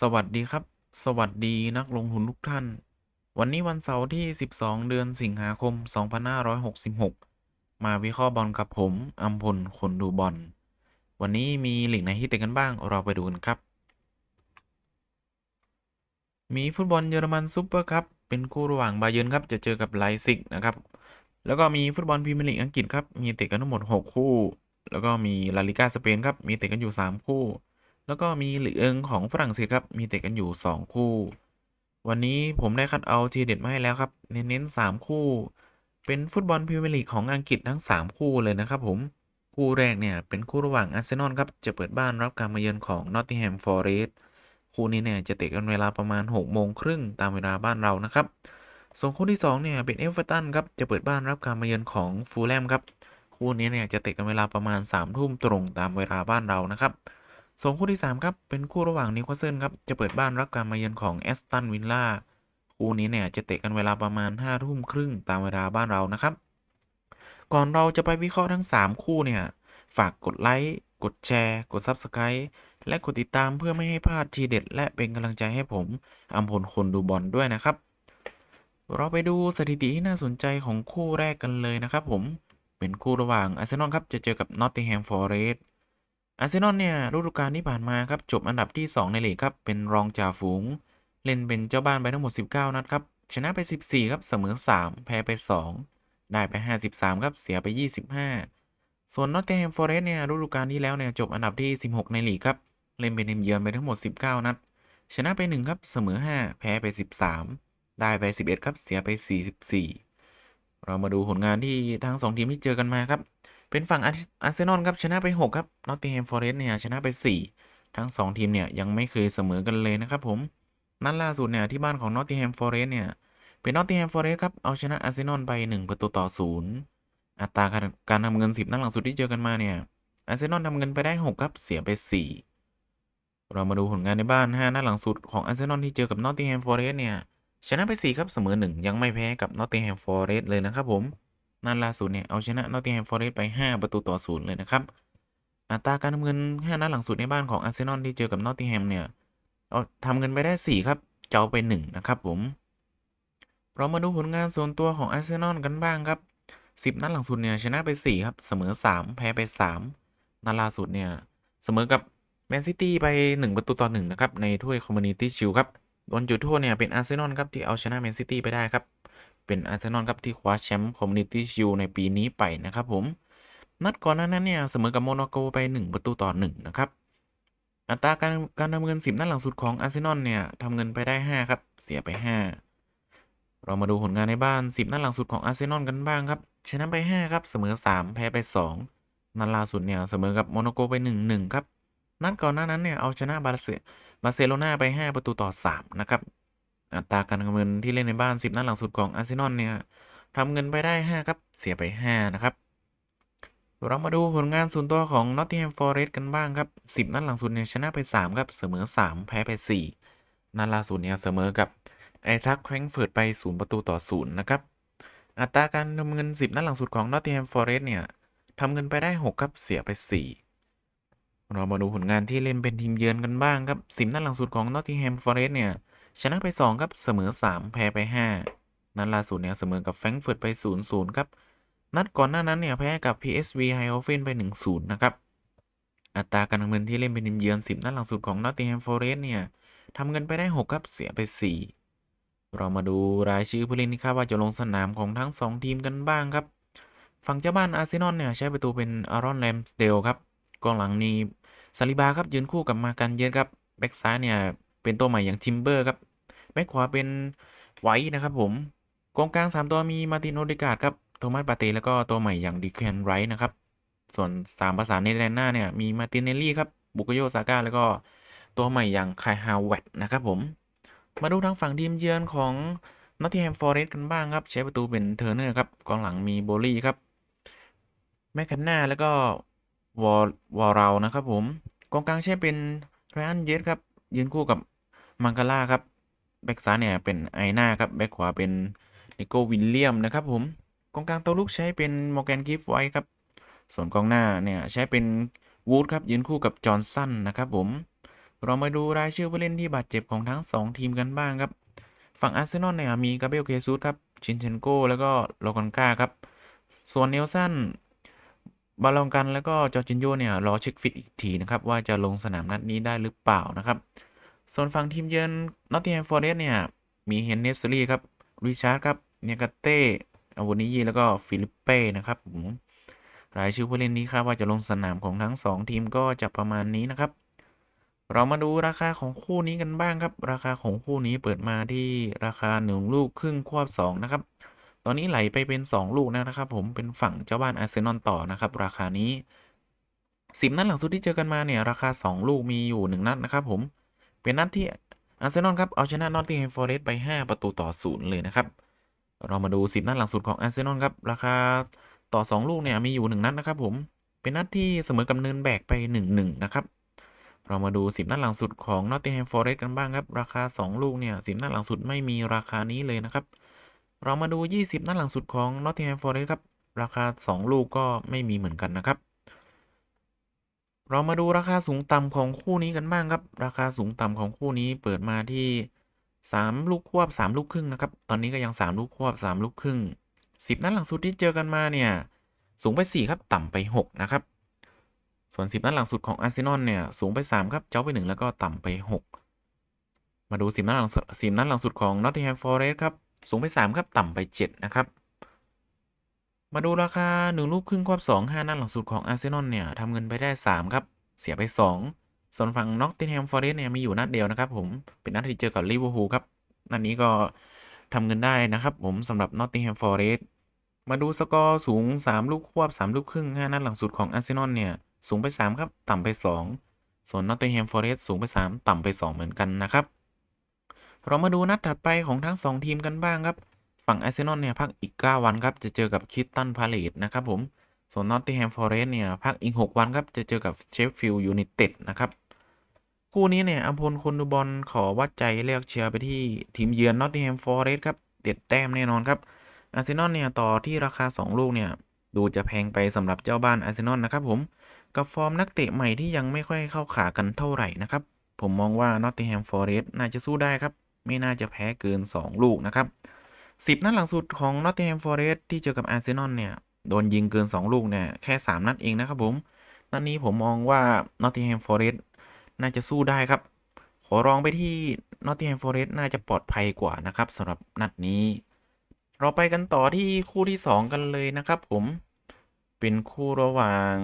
สวัสดีครับ สวัสดีนักลงทุนทุกท่าน วันนี้วันเสาร์ที่ 12 เดือนสิงหาคม 2566 มาวิเคราะห์บอลกับผมอัมพลคนดูบอล วันนี้มีหลีกไหนที่เตะกันบ้าง เราไปดูกันครับ มีฟุตบอลเยอรมันซูเปอร์คัพเป็นคู่ระหว่างบาเยิร์นครับ จะเจอกับไลป์ซิกนะครับ แล้วก็มีฟุตบอลพรีเมียร์ลีกอังกฤษครับ มีเตะกันทั้งหมด 6 คู่ แล้วก็มีลาลิก้าสเปนครับ มีเตะกันอยู่ 3 คู่ แล้วก็มีหลีกเอิงของฝรั่งเศสครับ มีเตะกันอยู่ 2 คู่ วันนี้ผมได้คัดเอาทีเด็ดมาให้แล้วครับ เน้นๆ3คู่ เป็นฟุตบอลพรีเมียร์ลีกของอังกฤษทั้ง 3 คู่เลยนะครับผม คู่แรกเนี่ยเป็นคู่ระหว่างอาร์เซนอลครับ จะเปิดบ้านรับการมาเยือนของนอตติงแฮมฟอร์เรสต์คู่นี้เนี่ยจะเตะกันเวลาประมาณ6โมงครึ่งตามเวลาบ้านเรานะครับ ส่วนคู่ที่2เนี่ยเป็นเอเวอร์ตันครับ จะเปิดบ้านรับการมาเยือนของฟูลแลมครับ คู่นี้เนี่ยจะเตะกันเวลาประมาณ3ทุ่มตรงตามเวลาบ้านเรานะครับ ส่วนคู่ที่ 3 ครับ เป็นคู่ระหว่างนิวคาสเซิลครับ จะเปิดบ้านรับการมาเยือนของแอสตันวิลล่าคู่นี้เนี่ยจะเตะกันเวลาประมาณ5ทุ่มครึ่งตามเวลาบ้านเรานะครับ ก่อนเราจะไปวิเคราะห์ทั้ง 3 คู่เนี่ย ฝากกดไลค์ กดแชร์ กด Subscribe และกดติดตามเพื่อไม่ให้พลาดทีเด็ด และเป็นกำลังใจให้ผมอัมพลคนดูบอลด้วยนะครับ เราไปดูสถิติที่น่าสนใจของคู่แรกกันเลยนะครับผมเป็นคู่ระหว่างอาร์เซนอลครับจะเจอกับนอตติงแฮมฟอร์เรสต์ อาร์เซนอลเนี่ยฤดูกาลที่ผ่านมาครับจบอันดับที่ 2 ในลีกครับเป็นรองจ่าฝูง เล่นเป็นเจ้าบ้านไปทั้งหมด 19 นัดครับชนะไป 14 ครับเสมอ 3 แพ้ไป 2 ได้ไป 53 ครับเสียไป 25 ส่วนนอตติงแฮมฟอร์เรสเนี่ยฤดูกาลที่แล้วเนี่ยจบอันดับที่ 16 ในลีกครับเล่นเป็นทีมเยือนไปทั้งหมด 19 นัด ชนะไป 1 ครับเสมอ 5 แพ้ไป 13 ได้ไป 11 ครับเสียไป 44 เรามาดูผลงานที่ทั้ง 2 ทีมที่เจอกันมาครับ เป็นฝั่งอาร์เซนอลครับชนะไป 6 ครับนอตติงแฮมฟอเรสต์เนี่ยชนะไป 4 ทั้ง 2 ทีมเนี่ยยังไม่เคยเสมอกันเลยนะครับผมนัดล่าสุดเนี่ยที่บ้านของนอตติงแฮมฟอเรสต์เนี่ยเป็นนอตติงแฮมฟอเรสต์ครับเอาชนะอาร์เซนอลไป 1 ประตูต่อ 0 อัตราการการทำเงิน 10 นัดหลังสุดที่เจอกันมาเนี่ยอาร์เซนอลทำเงินไปได้ 6 ครับเสียไป 4 เรามาดูผลงานในบ้าน5นัดหลังสุดของอาร์เซนอลที่เจอกับนอตติงแฮมฟอเรสต์เนี่ยชนะไป 4 ครับเสมอ 1 ยังไม่แพ้กับนอตติงแฮมฟอเรสต์เลยนะครับผม นัดล่าสุดเนี่ยเอาชนะนอตติงแฮมฟอเรสต์ไป 5 ประตูต่อ0เลยนะครับ อัตราการทำเงิน 5 นัดหลังสุดในบ้านของอาร์เซนอลที่เจอกับนอตติงแฮมเนี่ยเอาทำเงินไปได้ 4 ครับ เจ้าไป 1 นะครับผม เรามาดูผลงานส่วนตัวของอาร์เซนอลกันบ้างครับ 10 นัดหลังสุดเนี่ยชนะไป 4 ครับ เสมอ 3 แพ้ไป 3 นัดล่าสุดเนี่ยเสมอกับแมนซิตี้ไป 1 ประตูต่อ1นะครับในถ้วยคอมมูนิตี้ชิลครับโดนจุดโทษเนี่ยเป็นอาร์เซนอลครับที่เอาชนะแมนซิตี้ไปได้ครับ เป็นอาร์เซนอลครับที่คว้าแชมป์คอมมูนิตี้ชิลในปีนี้ไปนะครับผม นัดก่อนหน้านั้นเนี่ยเสมอกับโมนาโกไป 1 ประตูต่อ 1 นะครับ อัตราการการทำเงิน 10 นัดหลังสุดของอาร์เซนอลเนี่ยทำเงินไปได้ 5 ครับ เสียไป 5 เรามาดูผลงานในบ้าน 10 นัดหลังสุดของอาร์เซนอลกันบ้างครับ ชนะไป 5 ครับ เสมอ 3 แพ้ไป 2 นัดล่าสุดเนี่ยเสมอกับโมนาโกไป 1-1 ครับ นัดก่อนหน้านั้นเนี่ยเอาชนะบาร์เซบาร์เซโลนาไป 5 ประตูต่อ 3 นะครับ อัตราการทำเงินที่เล่นในบ้าน 10 นัดหลังสุดของอาร์เซนอลเนี่ยทำเงินไปได้ 5 ครับ เสียไป 5 นะครับ เรามาดูผลงานส่วนตัวของนอตติงแฮมฟอร์เรสต์กันบ้างครับ 10 นัดหลังสุดเนี่ยชนะไป 3 ครับ เสมอ 3 แพ้ไป 4 นัดล่าสุดเนี่ยเสมอกับไอทักแฟรงเฟิร์ตไป 0 ประตูต่อ 0 นะครับ อัตราการทำเงิน 10 นัดหลังสุดของนอตติงแฮมฟอร์เรสต์เนี่ยทำเงินไปได้ 6 ครับ เสียไป 4เรามาดูผลงานที่เล่นเป็นทีมเยือนกันบ้างครับ10นัดหลังสุดของนอตติงแฮมฟอร์เรสต์เนี่ย ชนะไป 2 ครับ เสมอ 3 แพ้ไป 5 นัดล่าสุดเนี่ยเสมอกับแฟรงก์เฟิร์ตไป 0-0 ครับ นัดก่อนหน้านั้นเนี่ยแพ้กับ PSV Eindhoven ไป 1-0 นะครับ อัตราการทำเงินที่เล่นเป็นทีมเยือน 10 นัดหลังสุดของ Nottingham Forest เนี่ยทำเงินไปได้ 6 ครับ เสียไป 4 เรามาดูรายชื่อผู้เล่นที่คาดว่าจะลงสนามของทั้ง 2 ทีมกันบ้างครับ ฝั่งเจ้าบ้านอาร์เซนอลเนี่ยใช้ประตูเป็นอารอนแรมสเดลครับกองหลังนี้ซาลิบาครับยืนคู่กับมากันเยอะครับแบ็กซ้ายเนี่ย เป็นตัวใหม่อย่างทิมเบอร์ครับแบ็กขวาเป็นไวท์นะครับผมกองกลาง 3 ตัวมีมาตินโอเดกาดครับโทมัสปาเต้แล้วก็ตัวใหม่อย่างดิแคนไรท์นะครับ ส่วน3ประสานในแดนหน้าเนี่ยมีมาตินเนลลี่ครับบุกโยซาก้าแล้วก็ตัวใหม่อย่างไคฮาวเวตนะครับผม มาดูทางฝั่งทีมเยือนของนอตติแฮมฟอร์เรสต์กันบ้างครับ ใช้ประตูเป็นเทอร์เนอร์ครับกองหลังมีโบลี่ครับแมคคันนาแล้วก็วอลวอลเรานะครับผมกองกลางใช้เป็นไรอันเยสครับยืนคู่กับ มังกาล่าครับ แบ็กซ้ายเนี่ยเป็นไอนาครับ แบ็กขวาเป็นนิโกวิลเลียมนะครับผมกองกลางตัวลูกใช้เป็นมอร์แกนกิฟไว้ครับ ส่วนกองหน้าเนี่ยใช้เป็นวูดครับยืนคู่กับจอห์นสันนะครับผม เรามาดูรายชื่อผู้เล่นที่บาดเจ็บของทั้ง 2 ทีมกันบ้างครับ ฝั่งอาร์เซนอลเนี่ยมีกาเบรียลเคซูสครับ ชินเชนโกแล้วก็โลกอนกาครับ ส่วนเนลสันบาลองกันแล้วก็จอร์จินโยเนี่ยรอเช็คฟิตอีกทีนะครับว่าจะลงสนามนัดนี้ได้หรือเปล่านะครับ ส่วนฝั่งทีมเยือนนอตติงแฮมฟอร์เรสเนี่ย มีเฮนเนสซอรี่ครับริชาร์ดครับเนกาเต้อาวุนิยีแล้วก็ฟิลิปเป้นะครับผมรายชื่อผู้เล่นนี้ครับว่าจะลงสนามของทั้ง 2 ทีมก็จะประมาณนี้นะครับ เรามาดูราคาของคู่นี้กันบ้างครับ ราคาของคู่นี้เปิดมาที่ราคา 1 ลูกครึ่งควบ2นะครับ ตอนนี้ไหลไปเป็น 2 ลูกแล้วนะครับ ผมเป็นฝั่งเจ้าบ้านอาร์เซนอลต่อนะครับ ราคานี้ 10 นัดหลังสุดที่เจอกันมาเนี่ยราคา 2 ลูกมีอยู่ 1 นัดนะครับผม เป็นนัดที่อาร์เซนอลครับเอาชนะนอตติงแฮมฟอร์เรสต์ไป 5 ประตูต่อศูนย์เลยนะครับ เรามาดู 10 นัดหลังสุดของอาร์เซนอลครับราคาต่อ 2 ลูกเนี่ยมีอยู่ 1 นัดนะครับผมเป็นนัดที่เสมอกับเนินแบกไป 1-1 นะครับ เรามาดู 10 นัดหลังสุดของ Nottingham Forest กันบ้างครับ ราคา 2 ลูกเนี่ย10 นัดหลังสุดไม่มีราคานี้เลยนะครับ เรามาดู 20 นัดหลังสุดของ Nottingham Forest ครับ ราคา 2 ลูกก็ไม่มีเหมือนกันนะครับ เรามาดูราคาสูงต่ำของคู่นี้กันบ้างครับ ราคาสูงต่ำของคู่นี้เปิดมาที่3ลูกควบ3ลูกครึ่งนะครับ ตอนนี้ก็ยัง3ลูกควบ3ลูกครึ่ง10นัดหลังสุดที่เจอกันมาเนี่ย สูงไป4ครับต่ำไป6นะครับ ส่วน10นัดหลังสุดของอาร์เซนอลเนี่ยสูงไป3ครับเจ้าไป1แล้วก็ต่ำไป6มาดู10นัดหลังสุด10นัดหลังสุดของ Nottingham Forest ครับสูงไป3ครับต่ำไป7นะครับ มาดูราคา 1 ลูกครึ่งควบ2 5นัดหลังสุดของอาร์เซนอลเนี่ยทำเงินไปได้ 3 ครับ เสียไป 2 ส่วนฝั่ง Nottingham Forest เนี่ยมีอยู่นัดเดียวนะครับผมเป็นนัดที่เจอกับลิเวอร์พูลครับนัดนี้ก็ทำเงินได้นะครับผมสำหรับ Nottingham Forest มาดูสกอร์สูง 3 ลูกควบ 3 ลูกครึ่ง 5 นัดหลังสุดของอาร์เซนอลเนี่ยสูงไป 3 ครับ ต่ำไป 2 ส่วน Nottingham Forest สูงไป 3 ต่ำไป 2 เหมือนกันนะครับ เรามาดูนัดถัดไปของทั้ง 2 ทีมกันบ้างครับ ฝั่งอาร์เซนอลเนี่ยพักอีก 9 วันครับจะเจอกับคิตตันพาเลตนะครับผมส่วน Nottingham Forest เนี่ยพักอีก 6 วันครับจะเจอกับเชฟฟิลด์ยูไนเต็ดนะครับคู่นี้เนี่ยอัมพลคนดูบอลขอวัดใจเลือกเชียร์ไปที่ทีมเยือน Nottingham Forest ครับเด็ดแต้มแน่นอนครับอาร์เซนอลเนี่ยต่อที่ราคา 2 ลูกเนี่ยดูจะแพงไปสำหรับเจ้าบ้านอาร์เซนอลนะครับผมกับฟอร์มนักเตะใหม่ที่ยังไม่ค่อยเข้าขากันเท่าไหร่นะครับผมมองว่า Nottingham Forest น่าจะสู้ได้ครับไม่น่าจะแพ้เกิน 2 ลูกนะครับ 10 นัดหลังสุดของ Nottingham Forest ที่เจอกับอาร์เซนอลเนี่ย โดนยิงเกิน 2 ลูกเนี่ย แค่ 3 นัดเองนะครับผม นัดนี้ผมมองว่า Nottingham Forest น่าจะสู้ได้ครับ ขอร้องไปที่ Nottingham Forest น่าจะปลอดภัยกว่านะครับสำหรับนัดนี้ เราไปกันต่อที่คู่ที่ 2 กันเลยนะครับผม เป็นคู่ระหว่าง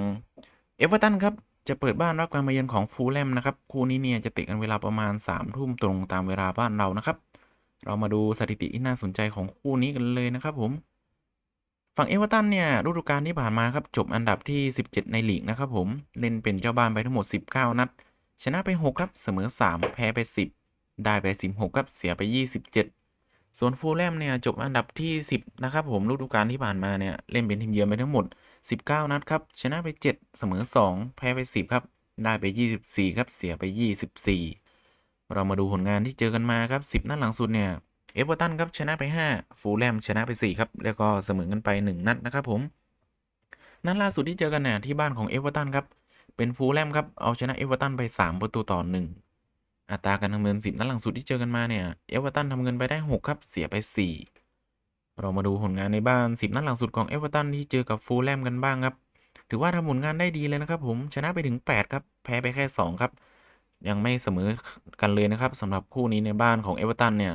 เอเวอร์ตันครับจะเปิดบ้านรับการมาเยือนของฟูลแลมนะครับ คู่นี้เนี่ยจะเตะกันเวลาประมาณ3ามทุ่มตรงตามเวลาบ้านเรานะครับ เรามาดูสถิติที่น่าสนใจของคู่นี้กันเลยนะครับผม ฝั่งเอเวอร์ตันเนี่ยฤดูกาลที่ผ่านมาครับจบอันดับที่ 17 ในลีกนะครับผม เล่นเป็นเจ้าบ้านไปทั้งหมด 19 นัด ชนะไป 6 ครับ เสมอ 3 แพ้ไป 10 ได้ไป 16 ครับ เสียไป 27 ส่วนฟูลแลมเนี่ยจบอันดับที่ 10 นะครับผมฤดูกาลที่ผ่านมาเนี่ยเล่นเป็นทีมเยือนไปทั้งหมด 19 นัดครับ ชนะไป 7 เสมอ 2 แพ้ไป 10 ครับ ได้ไป 24 ครับ เสียไป 24 เรามาดูผลงานที่เจอกันมาครับ 10 นัดหลังสุดเนี่ยเอเวอร์ตันครับชนะไป 5 ฟูลแลมชนะไป 4 ครับ แล้วก็เสมอกันไป 1 นัดนะครับผม นัดล่าสุดที่เจอกันเนี่ยที่บ้านของเอเวอร์ตันครับ เป็นฟูลแลมครับ เอาชนะเอเวอร์ตันไป 3 ประตูต่อ 1 อัตราการทำเงิน 10 นัดหลังสุดที่เจอกันมาเนี่ยเอเวอร์ตันทำเงินไปได้ 6 ครับ เสียไป 4 เรามาดูผลงานในบ้าน 10 นัดหลังสุดของเอเวอร์ตันที่เจอกับฟูลแลมกันบ้างครับ ถือว่าทำผลงานได้ดีเลยนะครับผม ชนะไปถึง 8 ครับ แพ้ไปแค่ 2 ครับ ยังไม่เสมอกันเลยนะครับสำหรับคู่นี้ในบ้านของเอเวอร์ตันเนี่ย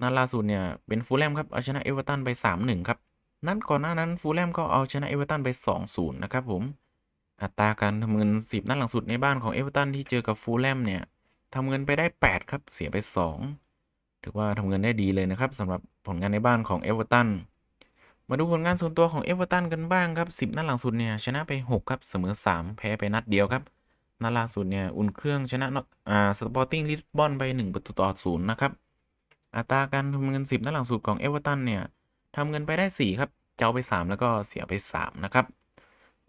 นัดล่าสุดเนี่ยเป็นฟูลแลมครับเอาชนะเอเวอร์ตันไป 3-1 ครับ นัดก่อนหน้านั้นฟูลแลมก็เอาชนะเอเวอร์ตันไป 2-0 นะครับผม อัตราการทำเงิน 10 นัดหลังสุดในบ้านของเอเวอร์ตันที่เจอกับฟูลแลมเนี่ยทำเงินไปได้ 8 ครับเสียไป 2 ถือว่าทำเงินได้ดีเลยนะครับสำหรับผลงานในบ้านของเอเวอร์ตันมาดูผลงานส่วนตัวของเอเวอร์ตันกันบ้างครับ 10 นัดหลังสุดเนี่ยชนะไป 6 ครับเสมอ 3 แพ้ไปนัดเดียวครับ นัดล่าสุดเนี่ย อุ่นเครื่องชนะอตอ่าสปอร์ติ้งลิสบอนไป1ประตูต่อศูนย์นะครับ อัตราการทำเงิน 10นัดหลังสุดของเอเวอร์ตันเนี่ยทำเงินไปได้ 4 ครับ เจ้าไป 3 แล้วก็เสียไป 3 นะครับ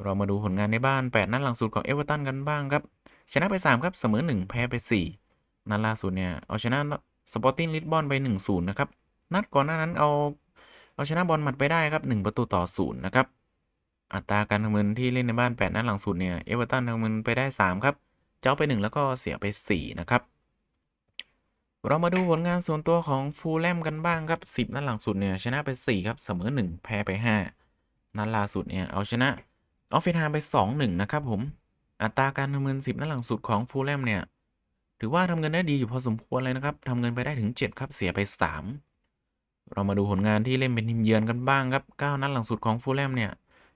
เรามาดูผลงานในบ้าน 8 นัดหลังสุดของเอเวอร์ตันกันบ้างครับ ชนะไป 3 ครับ เสมอ 1 แพ้ไป 4 นัดล่าสุดเนี่ย เอาชนะสปอร์ติ้งลิสบอนไป 1-0 นะครับ นัดก่อนหน้านั้นเอาเอาชนะบอลหมัดไปได้ครับ 1 ประตูต่อ 0 นะครับ อัตราการทำเงินที่เล่นในบ้าน 8 นัดหลังสุดเนี่ยเอเวอร์ตันทำเงินไปได้ 3 ครับ เจ้าไป 1 แล้วก็เสียไป 4 นะครับ เรามาดูผลงานส่วนตัวของฟูลแลมกันบ้างครับ 10 นัดหลังสุดเนี่ยชนะไป 4 ครับ เสมอ 1 แพ้ไป 5 นัดล่าสุดเนี่ยเอาชนะออฟฟิศไฮม์ไป 2-1 นะครับผม อัตราการทำเงิน 10 นัดหลังสุดของฟูลแลมเนี่ยถือว่าทำเงินได้ดีอยู่พอสมควรเลยนะครับทำเงินไปได้ถึง 7 ครับ เสียไป 3 เรามาดูผลงานที่เล่นเป็นทีมเยือนกันบ้างครับ 9 นัดหลังสุดของฟูลแลมเนี่ย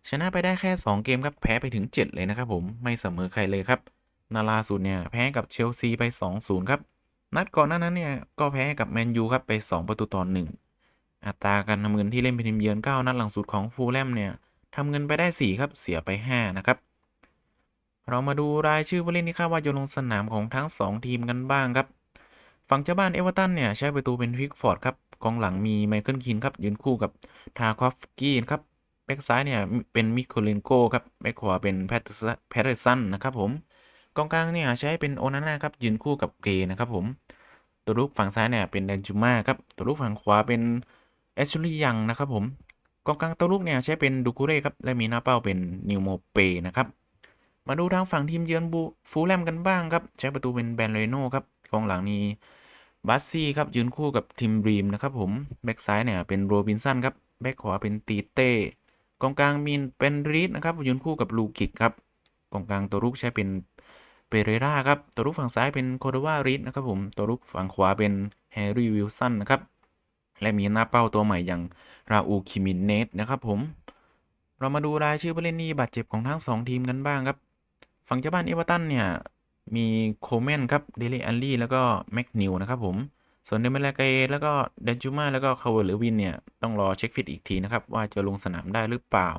ชนะไปได้แค่ 2 เกมครับ แพ้ไปถึง 7 เลยนะครับผม ไม่เสมอใครเลยครับ นาลาสุดเนี่ย แพ้กับเชลซีไป 2-0 ครับ นัดก่อนหน้านั้นเนี่ย ก็แพ้กับแมนยูครับไป 2 ประตูต่อ1อัตราการทำเงินที่เล่นเป็นทีมเยือน 9 นัดหลังสุดของฟูลแลมเนี่ยทำเงินไปได้ 4 ครับ เสียไป 5 นะครับ เรามาดูรายชื่อผู้เล่นที่คาดว่าจะลงสนามของทั้ง 2 ทีมกันบ้างครับ ฝั่งเจ้าบ้านเอเวอร์ตันเนี่ยใช้ประตูเป็นพิกฟอร์ดครับ กองหลังมีไมเคิลคินครับยืนคู่กับทาคอฟกี้ครับ แบ็กซ้ายเนี่ยเป็นมิโคเลนโกครับแบ็กขวาเป็นแพทเทอร์สันนะครับผมกองกลางเนี่ยใช้เป็นโอนาน่าครับยืนคู่กับเกนะครับผมตัวลุกฝั่งซ้ายเนี่ยเป็นแดนจูมาครับตัวลุกฝั่งขวาเป็นเอชลียังนะครับผมกองกลางตัวลุกเนี่ยใช้เป็นดูคูเร่ครับและมีหน้าเป้าเป็นนิวโมเปนะครับมาดูทางฝั่งทีมเยือนบูฟูแลมกันบ้างครับใช้ประตูเป็นแบนเรโน่ครับกองหลังนี้บัสซี่ครับยืนคู่กับทิมบรีมนะครับผมแบ็กซ้ายเนี่ยเป็นโรบินสันครับแบ็กขวาเป็นตีเต้ กองกลางมีเป็นรีดนะครับยืนคู่กับลูกิกครับกองกลางตัวรุกใช้เป็นเปเรราครับตัวรุกฝั่งซ้ายเป็นโคดวารีดนะครับผมตัวรุกฝั่งขวาเป็นแฮร์รี่วิลสันนะครับและมีหน้าเป้าตัวใหม่อย่างราอูคิมินเนสนะครับผมเรามาดูรายชื่อผู้เล่นที่บาดเจ็บของทั้ง 2 ทีมกันบ้างครับ ฝั่งเจ้าบ้านเอเวอร์ตันเนี่ยมีโคเมนครับเดลิอันลี่แล้วก็แม็กนิวนะครับผม ส่วนเดมเลเกแล้วก็เดนจูมาแล้วก็คาเวอร์หรือวินเนี่ยต้องรอเช็คฟิตอีกทีนะครับ ว่าจะลงสนามได้หรือเปล่า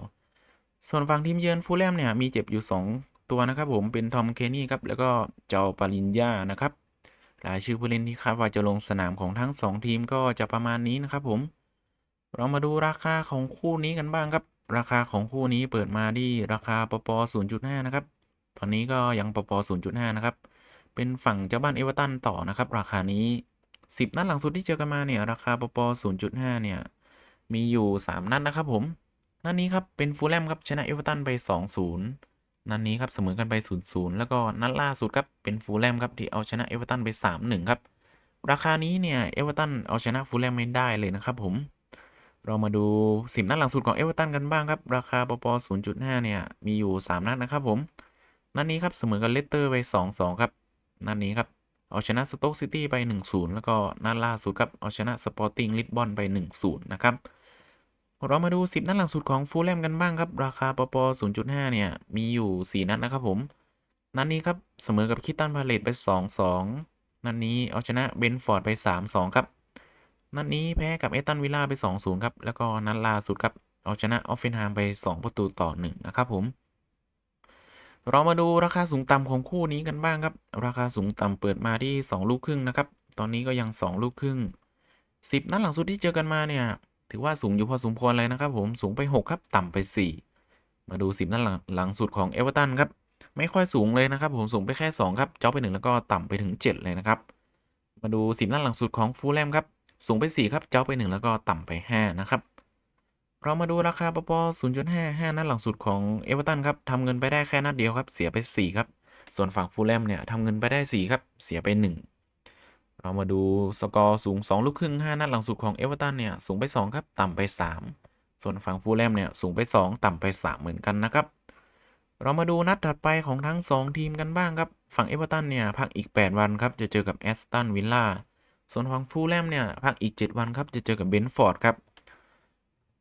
ส่วนฝั่งทีมเยือนฟูลแลมเนี่ยมีเจ็บอยู่ 2 ตัวนะครับผมเป็นทอมเคนี่ครับแล้วก็เจ้าปารินยานะครับรายชื่อผู้เล่นที่คาดว่าจะลงสนามของทั้ง 2 ทีมก็จะประมาณนี้นะครับผม เรามาดูราคาของคู่นี้กันบ้างครับ ราคาของคู่นี้เปิดมาที่ราคาปป 0.5 นะครับ ตอนนี้ก็ยังปป 0.5 นะครับ เป็นฝั่งเจ้าบ้านเอเวอร์ตันต่อนะครับ ราคานี้ 10 นัดหลังสุดที่เจอกันมาเนี่ยราคาปป0.5 เนี่ย มีอยู่ 3 นัดนะครับผมนัดนี้ครับเป็นฟูลแลมครับชนะเอเวอร์ตันไป 2-0 นัดนี้ครับเสมอกันไป 0-0 แล้วก็นัดล่าสุดครับเป็นฟูลแลมครับที่เอาชนะเอเวอร์ตันไป 3-1 ครับ ราคานี้เนี่ยเอเวอร์ตันเอาชนะฟูลแลมไม่ได้เลยนะครับผมเรามาดู 10 นัดหลังสุดของเอเวอร์ตันกันบ้างครับ ราคาปป0.5 เนี่ย มีอยู่ 3 นัดนะครับผม นัดนี้ครับเสมอกับเลสเตอร์ไป 2-2 ครับ นัดนี้ครับ เอาชนะสโต๊กซิตี้ไป 1-0 แล้วก็นัดล่าสุดครับเอาชนะสปอร์ติ้งลิสบอนไป 1-0 นะครับ เรามาดู 10 นัดหลังสุดของฟูลแลมกันบ้างครับ ราคาปป 0.5 เนี่ย มีอยู่ 4 นัดนะครับผม นัดนี้ครับ เสมอกับคิตันพาเลตไป 2-2 นัดนี้เอาชนะเบนฟอร์ดไป 3-2 ครับ นัดนี้แพ้กับเอตันวิลล่าไป 2-0 ครับ แล้วก็นัดล่าสุดครับเอาชนะออฟเฟนไฮม์ไป 2 ประตูต่อ 1 นะครับผม เรามาดูราคาสูงต่ำของคู่นี้กันบ้างครับ ราคาสูงต่ำเปิดมาที่ 2 ลูกครึ่งนะครับ ตอนนี้ก็ยัง 2 ลูกครึ่ง 10 นัดหลังสุดที่เจอกันมาเนี่ย ถือว่าสูงอยู่พอสมควรเลยนะครับ ผมสูงไป 6 ครับ ต่ำไป 4 มาดู 10 นัดหลังหลังสุดของเอเวอร์ตันครับ ไม่ค่อยสูงเลยนะครับ ผมสูงไปแค่ 2 ครับ เจ้าไป 1 แล้วก็ต่ำไปถึง 7 เลยนะครับ มาดู 10 นัดหลังสุดของฟูลแลมครับ สูงไป 4 ครับ เจ้าไป 1 แล้วก็ต่ำไป 5 นะครับ เรามาดูราคาปป0.5 5นัดหลังสุดของเอเวอร์ตันครับทำเงินไปได้แค่นัดเดียวครับ เสียไป 4 ครับ ส่วนฝั่งฟูลแลมเนี่ยทำเงินไปได้ 4 ครับ เสียไป 1 เรามาดูสกอร์สูง 2 ลูกครึ่ง 5 นัดหลังสุดของเอเวอร์ตันเนี่ยสูงไป 2 ครับ ต่ำไป 3 ส่วนฝั่งฟูลแลมเนี่ยสูงไป 2 ต่ำไป 3 เหมือนกันนะครับ เรามาดูนัดถัดไปของทั้ง 2 ทีมกันบ้างครับ ฝั่งเอเวอร์ตันเนี่ยพักอีก 8 วันครับจะเจอกับแอสตันวิลล่า ส่วนฝั่งฟูลแลมเนี่ยพักอีก 7 วันครับจะเจอกับเบนฟอร์ดครับ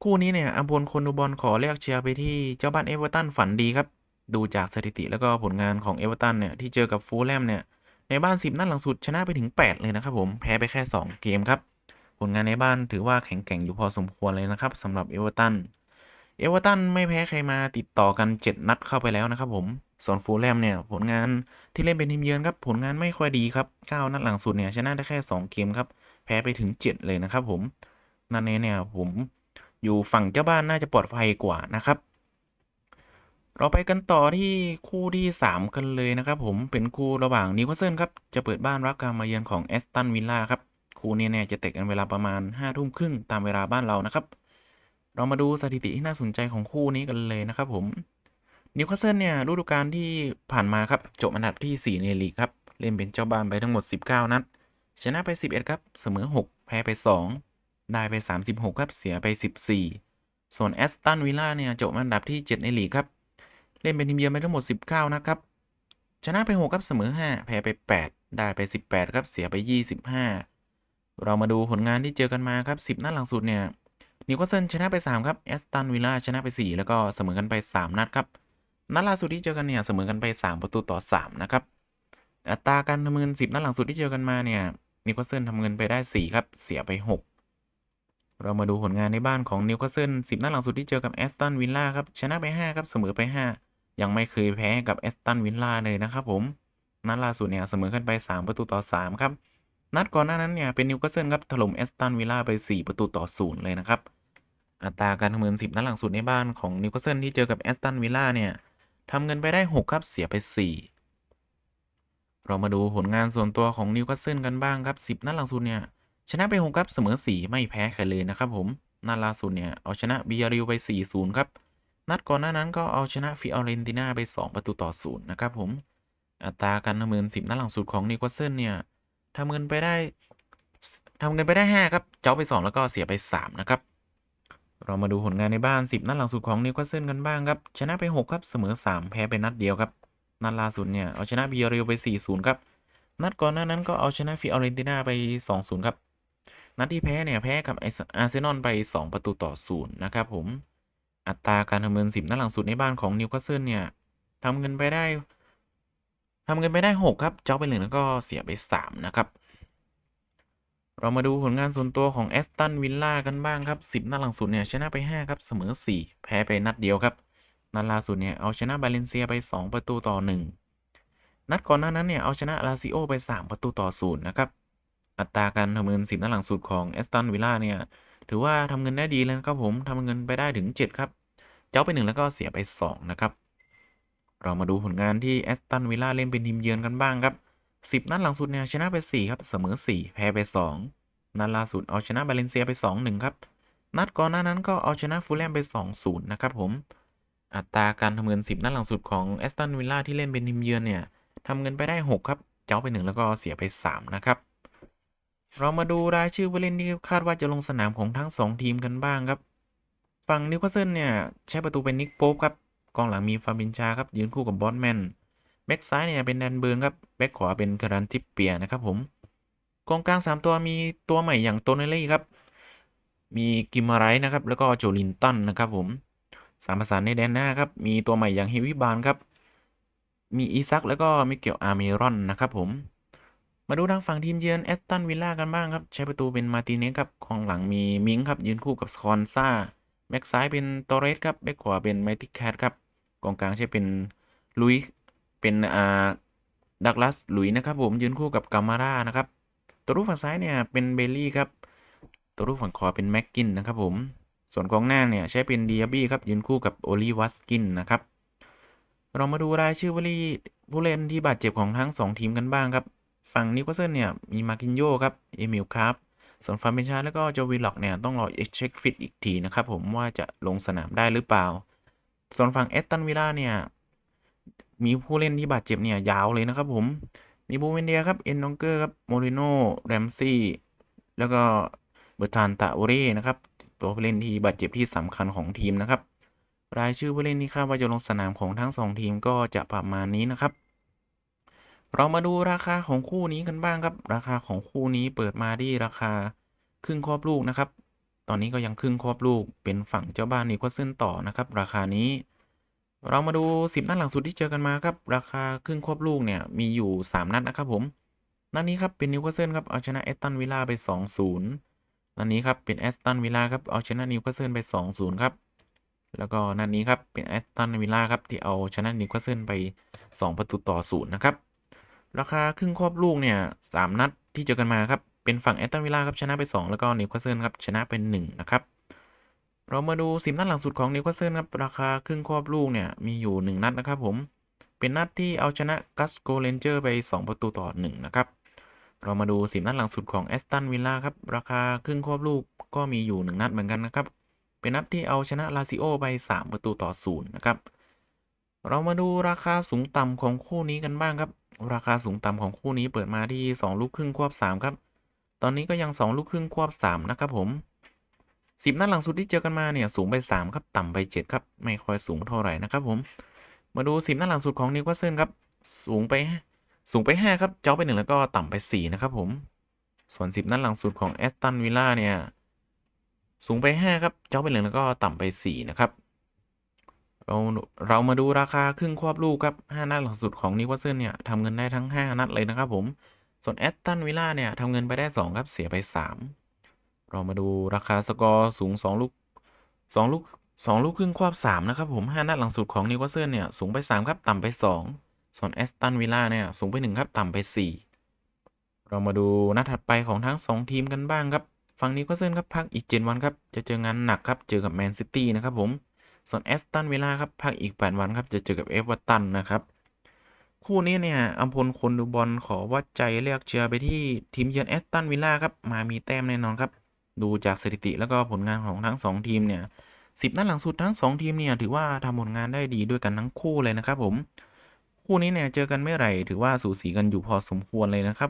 คู่นี้เนี่ยอัมพลคนดูบอลขอเรียกเชียร์ไปที่เจ้าบ้านเอเวอร์ตันฝันดีครับ ดูจากสถิติแล้วก็ผลงานของเอเวอร์ตันเนี่ยที่เจอกับฟูลแลมเนี่ยในบ้าน 10 นัดหลังสุดชนะไปถึง 8 เลยนะครับผมแพ้ไปแค่ 2 เกมครับ ผลงานในบ้านถือว่าแข็งแกร่งอยู่พอสมควรเลยนะครับสำหรับเอเวอร์ตันเอเวอร์ตันไม่แพ้ใครมาติดต่อกัน 7 นัดเข้าไปแล้วนะครับผมส่วนฟูลแลมเนี่ยผลงานที่เล่นเป็นทีมเยือนครับผลงานไม่ค่อยดีครับ9นัดหลังสุดเนี่ยชนะได้แค่ 2 เกมครับแพ้ไปถึง 7 เลยนะครับผมนั่นเองเนี่ยผม อยู่ฝั่งเจ้าบ้านน่าจะปลอดภัยกว่านะครับ เราไปกันต่อที่คู่ที่ 3 กันเลยนะครับ ผมเป็นคู่ระหว่างนิวคาสเซิลครับจะเปิดบ้านรับการมาเยือนของแอสตันวิลล่าครับคู่นี้เนี่ยจะเตะกันเวลาประมาณ5ทุ่มครึ่งตามเวลาบ้านเรานะครับ เรามาดูสถิติที่น่าสนใจของคู่นี้กันเลยนะครับ ผมนิวคาสเซิลเนี่ยฤดูกาลที่ผ่านมาครับจบอันดับที่ 4 ในลีกครับ เล่นเป็นเจ้าบ้านไปทั้งหมด 19 นัดชนะไป 11 ครับ เสมอ 6 แพ้ไป 2 ได้ไป 36 ครับ เสียไป 14 ส่วนแอสตันวิลล่าเนี่ยจบอันดับที่ 7 ในลีกครับ เล่นเป็นทีมเยือนไปทั้งหมด 19นัดครับ ชนะไป 6 ครับเสมอ 5 แพ้ไป 8 ได้ไป 18 ครับ เสียไป 25 เรามาดูผลงานที่เจอกันมาครับ 10 นัดหลังสุดเนี่ยนิวคาสเซิลชนะไป 3 ครับแอสตันวิลล่าชนะไป 4 แล้วก็เสมอกันไป 3 นัดครับนัดล่าสุดที่เจอกันเนี่ยเสมอกันไป 3 ประตูต่อ 3 นะครับ อัตราการทำเงิน 10 นัดหลังสุดที่เจอกันมาเนี่ยนิวคาสเซิลทำเงินไปได้ 4 ครับ เสียไป 6 เรามาดูผลงานในบ้านของนิวคาสเซิล10นัดหลังสุดที่เจอกับแอสตันวิลล่าครับชนะไป5ครับเสมอไป 5 ยังไม่เคยแพ้กับแอสตันวิลล่าเลยนะครับผมนัดล่าสุดเนี่ยเสมอกันไป 3 ประตูต่อ 3 ครับ นัดก่อนหน้านั้นเนี่ยเป็นนิวคาสเซิลครับถล่มแอสตันวิลล่าไป 4 ประตูต่อ 0 เลยนะครับอัตราการทำเงิน10นัดหลังสุดในบ้านของนิวคาสเซิลที่เจอกับแอสตันวิลล่าเนี่ยทำเงินไปได้ 6 ครับเสียไป 4 เรามาดูผลงานส่วนตัวของนิวคาสเซิลกันบ้างครับ 10 นัดหลังสุดเนี่ย ชนะไป6ครับเสมอ4ไม่แพ้ใครเลยนะครับผมนัดล่าสุดเนี่ยเอาชนะบียาริวไป 4-0 ครับ นัดก่อนหน้านั้นก็เอาชนะฟิออเรนติน่าไป 2 ประตูต่อ0นย์นะครับผม อัตราการทำเงิน 10 นัดหลังสุดของนิวคาสเซิลเนี่ยทำเงินไปได้ทำเงินไปได้ 5 ครับ เจ้าไป 2 แล้วก็เสียไป 3 นะครับ เรามาดูผลงานในบ้าน 10 นัดหลังสุดของนิวคาสเซิลกันบ้างครับ ชนะไป 6 ครับ เสมอ 3 แพ้ไปนัดเดียวครับ นัดล่าสุดเนี่ยเอาชนะบียาริวไป 4-0 ครับ นัดก่อนหน้านั้นก็เอาชนะฟิออเรนติน่าไป 2-0 ครับ นัดที่แพ้เนี่ยแพ้กับอาร์เซนอลไป 2 ประตูต่อ0นะครับผมอัตราการทำเงิน10นัดหลังสุดในบ้านของนิวคาสเซิลเนี่ยทำเงินไปได้ทำเงินไปได้ 6 ครับ เจ้าไปหนึ่งแล้วก็เสียไป 3 นะครับ เรามาดูผลงานส่วนตัวของแอสตันวิลล่ากันบ้างครับ 10 นัดหลังสุดเนี่ยชนะไป 5 ครับ เสมอ 4 แพ้ไปนัดเดียวครับ นัดล่าสุดเนี่ยเอาชนะบาเลนเซียไป 2 ประตูต่อ 1 นัดก่อนหน้านั้นเนี่ยเอาชนะลาซิโอไป 3 ประตูต่อ 0 นะครับ อัตราการทำเงิน10นัดหลังสุดของแอสตันวิลล่าเนี่ยถือว่าทำเงินได้ดีเลยนะครับผมทำเงินไปได้ถึง 7 ครับ เจ้าไป 1 แล้วก็เสียไป 2 นะครับ เรามาดูผลงานที่แอสตันวิลล่าเล่นเป็นทีมเยือนกันบ้างครับ 10 นัดหลังสุดเนี่ยชนะไป 4 ครับ เสมอ 4 แพ้ไป 2 นัดล่าสุดเอาชนะบาเลนเซียไป 2-1 ครับ นัดก่อนหน้านั้นก็เอาชนะฟูลแลมไป 2-0 นะครับผม อัตราการทำเงิน 10 นัดหลังสุดของแอสตันวิลล่าที่เล่นเป็นทีมเยือนเนี่ยทำเงินไปได้ 6 ครับ เจ้าไป 1 แล้วก็เสียไป 3 นะครับ เรามาดูรายชื่อผู้เล่นที่คาดว่าจะลงสนามของทั้ง 2 ทีมกันบ้างครับ ฝั่งนิวคาสเซิลเนี่ย ใช้ประตูเป็นนิกโป๊ปครับ กองหลังมีฟาบินชาครับ ยืนคู่กับบอสแมน แบ็กซ้ายเนี่ยเป็นแดนเบิร์นครับ แบ็กขวาเป็นคารันทิปเปียนะครับผม กองกลาง 3 ตัวมีตัวใหม่อย่างโตเนลลี่ครับ มีกิมมาไรนะครับ แล้วก็โจลินตันนะครับผมสามประสานในแดนหน้าครับ มีตัวใหม่อย่างเฮวิบานครับ มีอีซักแล้วก็มิเกลอาร์เมรอนนะครับผม มาดูทางฝั่งทีมเยือนแอสตันวิลล่ากันบ้างครับ ใช้ประตูเป็นมาติเนสครับกองหลังมีมิงครับ ยืนคู่กับสคอนซ่าแบ็กซ้ายเป็นตอเรสครับแบ็กขวาเป็นไมติแคทครับกองกลางใช้เป็นลุยเป็นอ่าดักลัสลุยนะครับผมยืนคู่กับกามาร่านะครับตัวรูปฝั่งซ้ายเนี่ยเป็นเบลลี่ครับตัวรูปฝั่งขวาเป็นแม็กกินนะครับผมส่วนกองหน้าเนี่ยใช้เป็นดีอาบี้ครับยืนคู่กับโอลิวัสกินนะครับเรามาดูรายชื่อผู้เล่นผู้เล่นที่บาดเจ็บของทั้ง 2 ทีมกันบ้างครับ ฝั่งนิวคาสเซิลเนี่ยมีมาร์กินโยครับ เอมิลคร์ฟส่วนฟาร์เมชาแล้วก็โจวิลล็อกเนี่ยต้องรอเช็คฟิตอีกทีนะครับผมว่าจะลงสนามได้หรือเปล่า ส่วนฝั่งเอสตันวิลล่าเนี่ยมีผู้เล่นที่บาดเจ็บเนี่ยยาวเลยนะครับผมมีบูเวนเดียครับ เอ็นนองเกอร์ครับ โมริโน่แรมซี่แล้วก็เบอร์ทานตาโอเร่นะครับตัวผู้เล่นที่บาดเจ็บที่สำคัญของทีมนะครับรายชื่อผู้เล่นที่คาดว่าจะลงสนามของทั้ง 2 ทีมก็จะประมาณนี้นะครับ เรามาดูราคาของคู่นี้กันบ้างครับ ราคาของคู่นี้เปิดมาที่ราคาครึ่งครอบลูกนะครับ ตอนนี้ก็ยังครึ่งครอบลูกเป็นฝั่งเจ้าบ้านนิวคาสเซิลต่อนะครับ ราคานี้ เรามาดู 10 นัดหลังสุดที่เจอกันมาครับ ราคาครึ่งครอบลูกเนี่ยมีอยู่ 3 นัดนะครับผม นัดนี้ครับเป็นนิวคาสเซิลครับเอาชนะแอสตันวิลล่าไป 2-0นัดนี้ครับเป็นแอสตันวิลล่าครับเอาชนะนิวคาสเซิลไป 2-0 ครับ แล้วก็นัดนี้ครับเป็นแอสตันวิลล่าครับที่เอาชนะนิวคาสเซิลไป 2 ประตูต่อ0นะครับ ราคาครึ่งครอบลูกเนี่ย3นัดที่เจอกันมาครับ เป็นฝั่งแอสตันวิลล่าครับชนะไป 2 แล้วก็นิวคาสเซิลครับชนะเป็น1นะครับ เรามาดู10นัดหลังสุดของนิวคาสเซิลครับราคาครึ่งครอบลูกเนี่ยมีอยู่ 1 นัดนะครับผม เป็นนัดที่เอาชนะกัสโกเรนเจอร์ไป 2 ประตูต่อ 1 นะครับ เรามาดู10นัดหลังสุดของแอสตันวิลล่าครับราคาครึ่งครอบลูกก็มีอยู่ 1 นัดเหมือนกันนะครับ เป็นนัดที่เอาชนะลาซิโอไป 3 ประตูต่อ0นะครับ เรามาดูราคาสูงต่ำของคู่นี้กันบ้างครับ ราคาสูงต่ำของคู่นี้เปิดมาที่ 2 ลูกครึ่งควบ 3 ครับ ตอนนี้ก็ยัง 2 ลูกครึ่งควบ 3 นะครับผม 10 นัดหลังสุดที่เจอกันมาเนี่ยสูงไป 3 ครับ ต่ำไป 7 ครับ ไม่ค่อยสูงเท่าไหร่นะครับผม มาดู 10 นัดหลังสุดของนิวคาสเซิลครับ สูงไป สูงไป 5 ครับ เจ้าไป 1 แล้วก็ต่ำไป 4 นะครับผม ส่วน 10 นัดหลังสุดของแอสตันวิลล่าเนี่ย สูงไป 5 ครับ เจ้าไป 1 แล้วก็ต่ำไป 4 นะครับ เราเรามาดูราคาครึ่งควบลูกครับ 5 นัดหลังสุดของนิวคาสเซิลเนี่ยทำเงินได้ทั้ง 5 นัดเลยนะครับผม ส่วนแอตตันวิลล่าเนี่ยทำเงินไปได้ 2 ครับเสียไป 3 เรามาดูราคาสกอร์สูง 2 ลูก 2 ลูก 2 ลูกครึ่งควบ3นะครับผม 5 นัดหลังสุดของนิวคาสเซิลเนี่ยสูงไป 3 ครับ ต่ำไป 2 ส่วนแอสตันวิลล่าเนี่ยสูงไป 1 ครับ ต่ำไป 4 เรามาดูนัดถัดไปของทั้ง 2 ทีมกันบ้างครับฝั่งนิวคาสเซิลครับพักอีก 7 วันครับจะเจองานหนักครับเจอกับแมนซิตี้นะครับผม ส่วนแอสตันวิลล่าครับพักอีก 8 วันครับจะเจอกับเอเวอร์ตันนะครับ คู่นี้เนี่ยอัมพลคนดูบอลขอวัดใจเรียกเชียร์ไปที่ทีมเยือนแอสตันวิลล่าครับมามีแต้มแน่นอนครับ ดูจากสถิติแล้วก็ผลงานของทั้ง 2 ทีมเนี่ย10นัดหลังสุดทั้ง 2 ทีมเนี่ยถือว่าทำผลงานได้ดีด้วยกันทั้งคู่เลยนะครับผมคู่นี้เนี่ยเจอกันเมื่อไหร่ถือว่าสูสีกันอยู่พอสมควรเลยนะครับ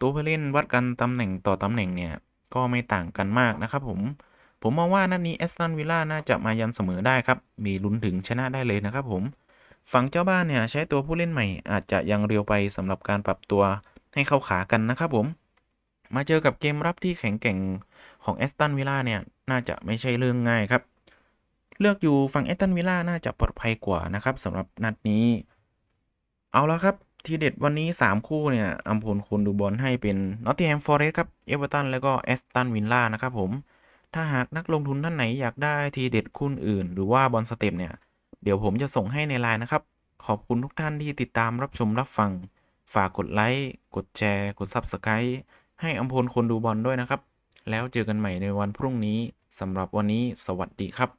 ตัวผู้เล่นวัดกันตำแหน่งต่อตำแหน่งเนี่ยก็ไม่ต่างกันมากนะครับผม ผมมองว่านัดนี้แอสตันวิลล่าน่าจะมายันเสมอได้ครับ มีลุ้นถึงชนะได้เลยนะครับผมฝั่งเจ้าบ้านเนี่ยใช้ตัวผู้เล่นใหม่อาจจะยังเร็วไปสำหรับการปรับตัวให้เข้าขากันนะครับผม มาเจอกับเกมรับที่แข็งแกร่งของแอสตันวิลล่าเนี่ยน่าจะไม่ใช่เรื่องง่ายครับ เลือกอยู่ฝั่งแอสตันวิลล่าน่าจะปลอดภัยกว่านะครับสำหรับนัดนี้ เอาละครับทีเด็ดวันนี้ 3 คู่เนี่ยอัมพลคนดูบอลให้เป็นนอตติแฮมฟอร์เรสต์ครับเอเวอร์ตันแล้วก็แอสตันวิลล่านะครับผม ถ้าหากนักลงทุนท่านไหนอยากได้ทีเด็ดคุณอื่น หรือว่าบอลสเต็ปเนี่ย เดี๋ยวผมจะส่งให้ในไลน์นะครับ ขอบคุณทุกท่านที่ติดตามรับชมรับฟัง ฝากกดไลค์ กดแชร์ กด Subscribe ให้อัมพลคนดูบอลด้วยนะครับ แล้วเจอกันใหม่ในวันพรุ่งนี้สำหรับวันนี้ สวัสดีครับ